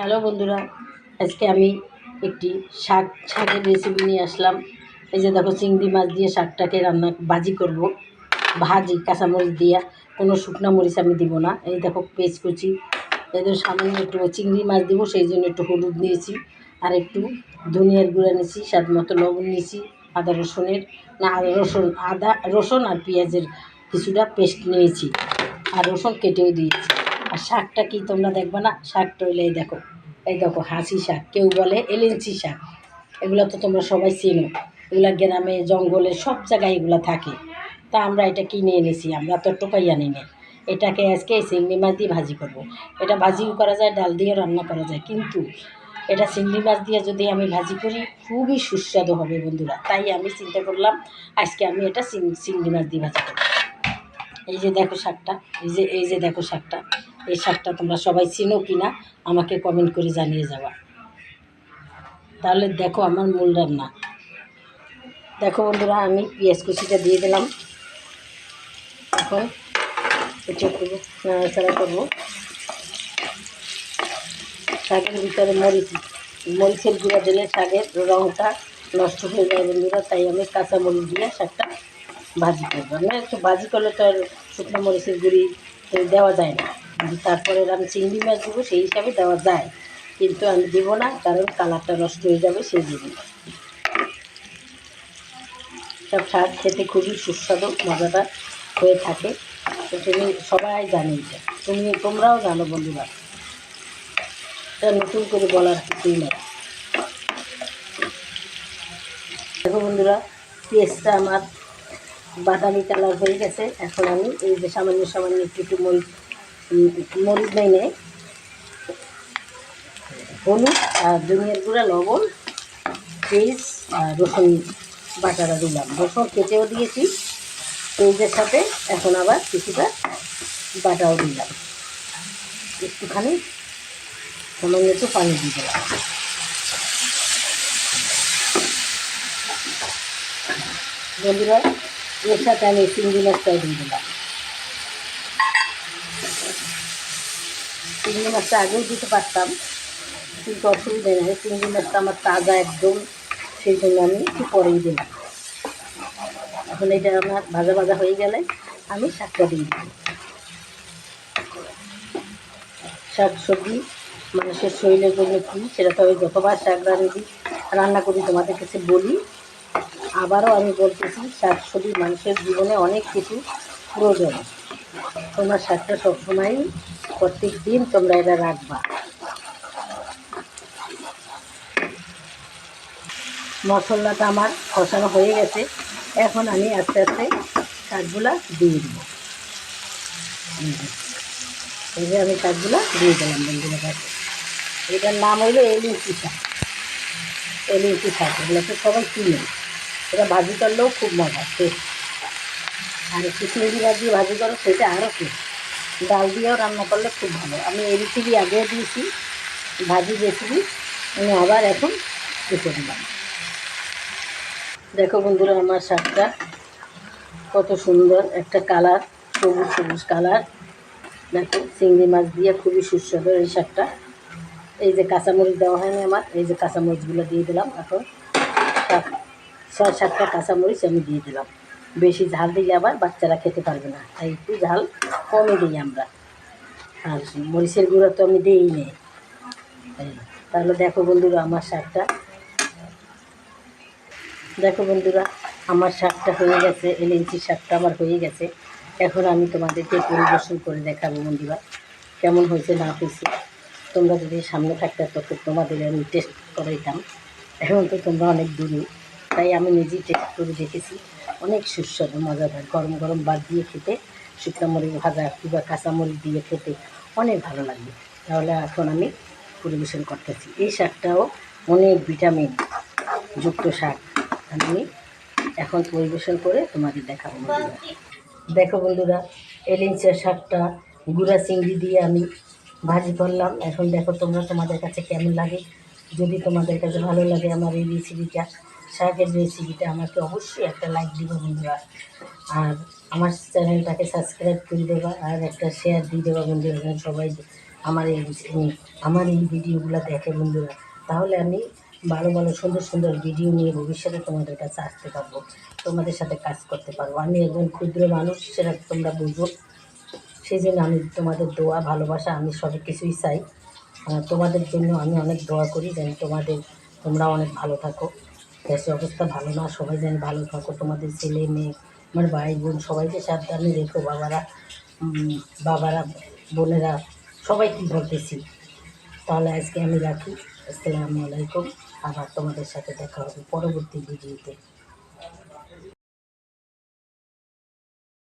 Hello বন্ধুরা, আজকে আমি একটি শাক, শাকের রেসিপি নিয়ে আসলাম। এই যে দেখো, চিংড়ি মাছ দিয়ে শাকটাকে রান্না, ভাজি করব। ভাজি, কাঁচামরিচ দিয়া, কোনো শুকনা মরিচ আমি দিব না। এই দেখো পেঁচ কুচি এদের সামান্য একটু চিংড়ি মাছ দিব, সেই জন্য একটু হলুদ নিয়েছি। আর একটু ধনিয়ার গুঁড়া নিয়েছি, স্বাদ মতো লবণ নিয়েছি, আদা রসুনের, না, আদা রসুন আদা রসুন আর পেঁয়াজের কিছুটা পেস্ট নিয়েছি। আর রসুন কেটেও দিয়েছি। আর শাকটা কি তোমরা দেখবে না? শাকটা হইলে দেখো। এই দেখো, হাসি শাক, কেউ বলে এলেঞ্চি শাক। এগুলো তো তোমরা সবাই চেনো। এগুলা গ্রামে, জঙ্গলে, সব জায়গায় এগুলো থাকে। তা আমরা এটা কিনে এনেছি, আমরা তো টোকাই আনি না। এটাকে আজকে চিংড়ি মাছ দিয়ে ভাজি করব। এটা ভাজিও করা যায়, ডাল দিয়েও রান্না করা যায়। কিন্তু এটা চিংড়ি মাছ দিয়ে যদি আমি ভাজি করি, খুবই সুস্বাদু হবে বন্ধুরা। তাই আমি চিন্তা করলাম, আজকে আমি এটা চিংড়ি মাছ দিয়ে ভাজি করব। এই যে দেখো শাকটা, এই যে এই যে দেখো শাকটা। এই শাকটা তোমরা সবাই চিনো কি না আমাকে কমেন্ট করে জানিয়ে যাবা। তাহলে দেখো আমার মূল রান্না। দেখো বন্ধুরা, আমি পেঁয়াজ কুচিটা দিয়ে দিলাম। এখন করব নাড়াচাড়া করব। শাকের ভিতরে মরিচ, মরিচের গুঁড়া দিলে শাকের রঙটা নষ্ট হয়ে যায় বন্ধুরা, তাই আমি কাঁচা মরিচ দিয়ে শাকটা ভাজি করব। আমি একটু ভাজি করলে তো আর শুকনো মরিচের গুঁড়ি দেওয়া যায় না। তারপরে আমি চিংড়ি মাছ দেবো, সেই হিসাবে দেওয়া যায়। কিন্তু আমি দেবো না, কারণ কালারটা নষ্ট হয়ে যাবে, সেই জন্য। সব শাক খেতে খুবই সুস্বাদু, মজাদার হয়ে থাকে। তো তুমি সবাই জানে এটা। তুমি, তোমরাও জানো বন্ধুরা। এটা নতুন করে বলার কিছুই নেই। দেখো বন্ধুরা পেঁয়াজটা আমার বাদামি কালার হয়ে গেছে। এখন আমি এই যে সামান্য সামান্য একটু একটু মরিচ মরিচ নেই নেই হলুদ আর ধনিয়ার গুঁড়া, লবণ, পেঁয়াজ আর রসুন বাটাটা দিলাম। রসুন কেটেও দিয়েছি, পেঁয়াজের সাথে এখন আবার কিছুটা বাটাও দিলাম। একটুখানি সামান্য একটু পানি দিয়ে দিলাম। বন্ধুরা, এর সাথে আমি চিংড়ি মাছটাও দিয়ে দিলাম। চিংড়ি মাছটা আগেও দিতে পারতাম, কিন্তু অসুবিধা নেই। চিংড়ি মাছটা আমার তাজা একদম, সেই জন্য আমি একটু পরেই দিলাম। এখন এটা আমার ভাজা ভাজা হয়ে গেলে আমি শাকটা দিই শাক সবজি, মানুষের শরীরের জন্য কী, সেটা তো আমি যতবার শাক রান্না রান্না করি, তোমাদের কাছে বলি। আবারও আমি বলতেছি, শাক সবজি মানুষের জীবনে অনেক কিছু প্রয়োজন। তোমরা শাকটা সবসময়ই প্রত্যেক দিন তোমরা এটা রাখবা। মশলাটা আমার কষানো হয়ে গেছে। এখন আমি আস্তে আস্তে কাঠগুলা দিয়ে দিব। এই যে। আমি শাকগুলা দিয়ে দিলাম বন্ধুরা কাছে এটার নাম হইল এলিঞ্চি শাক। এলিঞ্চি শাক এগুলো তো সবাই কিনে এটা ভাজি করলেও খুব মজা আর মাছ দিয়ে ভাজি করো, সেটা আরও টেস্ট। ডাল দিয়েও রান্না করলে খুব ভালো। আমি এই রেসিপি আগেও দিয়েছি, ভাজি রেসিপি আমি আবার এখন দেখে দিলাম দেখো বন্ধুরা আমার শাকটা, কত সুন্দর একটা কালার সবুজ সবুজ কালার দেখো চিংড়ি মাছ দিয়ে খুবই সুস্বাদু এই শাকটা। এই যে কাঁচামরিচ দেওয়া হয়নি আমার, এই যে কাঁচামরিচগুলো দিয়ে দিলাম। এখন শাক ছয় সাতটা কাঁচামরিচ আমি দিয়ে দিলাম। বেশি ঝাল দিলে আবার বাচ্চারা খেতে পারবে না। তাই একটু ঝাল কমে দিই আমরা। আর মরিচের গুঁড়ো তো আমি দিই নে। তাহলে দেখো বন্ধুরা আমার শাকটা। দেখো বন্ধুরা, আমার শাকটা হয়ে গেছে, এলেঞ্চি শাকটা আমার হয়ে গেছে। এখন আমি তোমাদেরকে পরিবেশন করে দেখাবো বন্ধুরা, কেমন হয়েছে না হয়েছে। তোমরা যদি সামনে থাকতে তো তোমাদের আমি টেস্ট করাইতাম। এখন তো তোমরা অনেক দূরে। তাই আমি নিজেই টেস্ট করে দেখেছি। অনেক সুস্বাদু, মজাদার। গরম গরম বাদ দিয়ে খেতে, শুকনো মরিচ ভাজা কিংবা কাঁচা মরিচ দিয়ে খেতে অনেক ভালো লাগবে তাহলে এখন আমি পরিবেশন করতেছি। এই শাকটাও অনেক ভিটামিন যুক্ত শাক। আমি এখন পরিবেশন করে তোমাদের দেখাবো বন্ধুরা। দেখো বন্ধুরা এলিঞ্চা শাকটা, গুঁড়া চিংড়ি দিয়ে আমি ভাজি করলাম। এখন দেখো তোমরা তোমাদের কাছে কেমন লাগে? যদি তোমাদের কাছে ভালো লাগে আমার এই রেসিপিটা শাকের রেসিপিটা আমাকে অবশ্যই একটা লাইক দিবে বন্ধুরা। আর আমার চ্যানেলটাকে সাবস্ক্রাইব করে দেবা, আর একটা শেয়ার দিয়ে দেবা বন্ধুরা সবাই আমার এই আমার এই ভিডিওগুলো দেখে বন্ধুরা। তাহলে আমি ভালো ভালো, সুন্দর সুন্দর ভিডিও নিয়ে ভবিষ্যতে তোমাদের কাছে আসতে পারব, তোমাদের সাথে কাজ করতে পারব। আমি একজন ক্ষুদ্র মানুষ, সেটা তোমরা বুঝো। সেই জন্য আমি তোমাদের দোয়া, ভালোবাসা, আমি সব কিছুই চাই। তোমাদের জন্য আমি অনেক দোয়া করি, যেন তোমাদের তোমরা অনেক ভালো থাকো। দেশের অবস্থা ভালো না, সবাই যেন ভালো থাকো, তোমাদের ছেলে, মেয়ে, আমার ভাই, বোন, সবাইকে সাবধানে রেখো, বাবারা বাবারা, বোনেরা সবাইকে বলতেছি? তাহলে আজকে আমি রাখি। আসসালামু আলাইকুম। আবার তোমাদের সাথে দেখা হবে পরবর্তী ভিডিওতে।